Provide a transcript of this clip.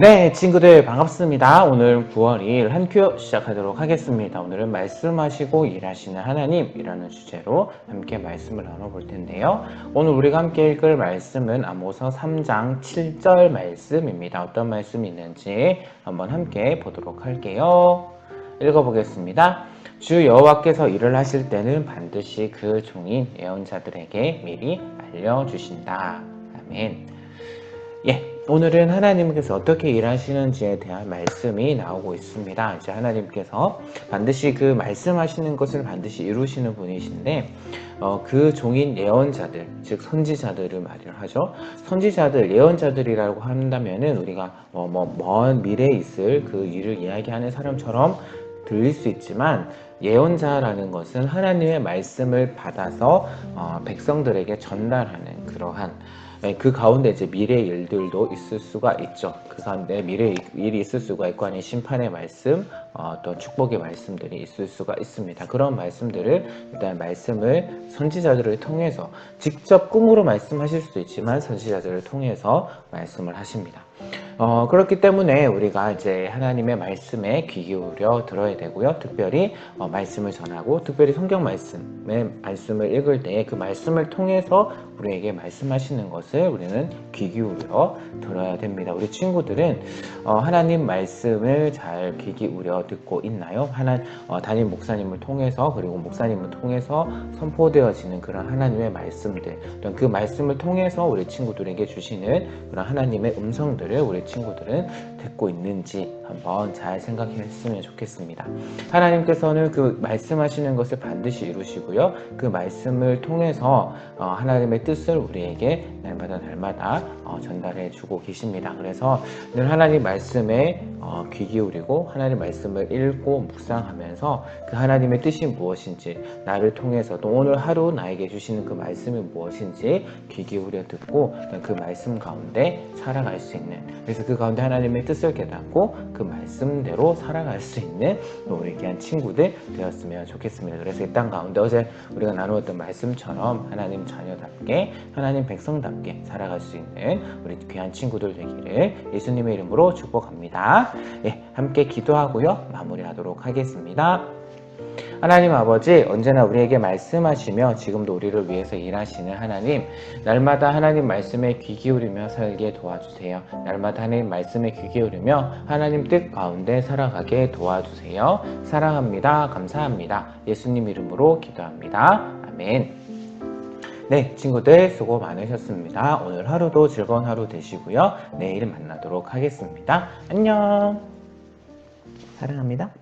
네, 친구들 반갑습니다. 오늘 9월 2일 한큐 시작하도록 하겠습니다. 오늘은 말씀하시고 일하시는 하나님이라는 주제로 함께 말씀을 나눠볼 텐데요. 오늘 우리가 함께 읽을 말씀은 아모서 3장 7절 말씀입니다. 어떤 말씀이 있는지 한번 함께 보도록 할게요. 읽어보겠습니다. 주 여호와께서 일을 하실 때는 반드시 그 종인 예언자들에게 미리 알려주신다. 아멘. 예, 오늘은 하나님께서 어떻게 일하시는지에 대한 말씀이 나오고 있습니다. 이제 하나님께서 반드시 그 말씀하시는 것을 반드시 이루시는 분이신데, 어, 그 종인 예언자들, 즉 선지자들을 말을 하죠. 선지자들, 예언자들이라고 한다면은 우리가 어, 뭐먼 미래에 있을 그 일을 이야기하는 사람처럼 들릴 수 있지만 예언자라는 것은 하나님의 말씀을 받아서 어, 백성들에게 전달하는 그러한 네, 그 가운데 이제 미래 일들도 있을 수가 있죠. 그 가운데 미래 일이 있을 수가 있고 아니 심판의 말씀, 어, 또 축복의 말씀들이 있을 수가 있습니다. 그런 말씀들을 일단 말씀을 선지자들을 통해서 직접 꿈으로 말씀하실 수도 있지만 선지자들을 통해서 말씀을 하십니다. 어, 그렇기 때문에 우리가 이제 하나님의 말씀에 귀 기울여 들어야 되고요. 특별히 어, 말씀을 전하고 특별히 성경 말씀의 말씀을 읽을 때 그 말씀을 통해서 우리에게 말씀하시는 것을 우리는 귀 기울여 들어야 됩니다. 우리 친구들은 어, 하나님 말씀을 잘 귀 기울여 듣고 있나요? 하나 어, 담임 목사님을 통해서 그리고 목사님을 통해서 선포되어지는 그런 하나님의 말씀들, 그 말씀을 통해서 우리 친구들에게 주시는 그런 하나님의 음성들을 우리 친구들은 듣고 있는지 한번 잘 생각했으면 좋겠습니다. 하나님께서는 그 말씀하시는 것을 반드시 이루시고요. 그 말씀을 통해서 어, 하나님의 뜻을 우리에게 날마다 날마다 어, 전달해 주고 계십니다. 그래서 늘 하나님 말씀에 어, 귀 기울이고 하나님 말씀을 읽고 묵상하면서 그 하나님의 뜻이 무엇인지 나를 통해서 또 오늘 하루 나에게 주시는 그 말씀이 무엇인지 귀 기울여 듣고 그 말씀 가운데 살아갈 수 있는 그래서 그 가운데 하나님의 뜻을 깨닫고 그 말씀대로 살아갈 수 있는 우리 귀한 친구들 되었으면 좋겠습니다. 그래서 이 땅 가운데 어제 우리가 나누었던 말씀처럼 하나님 자녀답게 하나님 백성답게 살아갈 수 있는 우리 귀한 친구들 되기를 예수님의 이름으로 축복합니다. 예, 함께 기도하고요. 마무리하도록 하겠습니다. 하나님 아버지 언제나 우리에게 말씀하시며 지금도 우리를 위해서 일하시는 하나님 날마다 하나님 말씀에 귀 기울이며 살게 도와주세요. 날마다 하나님 말씀에 귀 기울이며 하나님 뜻 가운데 살아가게 도와주세요. 사랑합니다. 감사합니다. 예수님 이름으로 기도합니다. 아멘. 네, 친구들 수고 많으셨습니다. 오늘 하루도 즐거운 하루 되시고요. 내일 만나도록 하겠습니다. 안녕. 사랑합니다.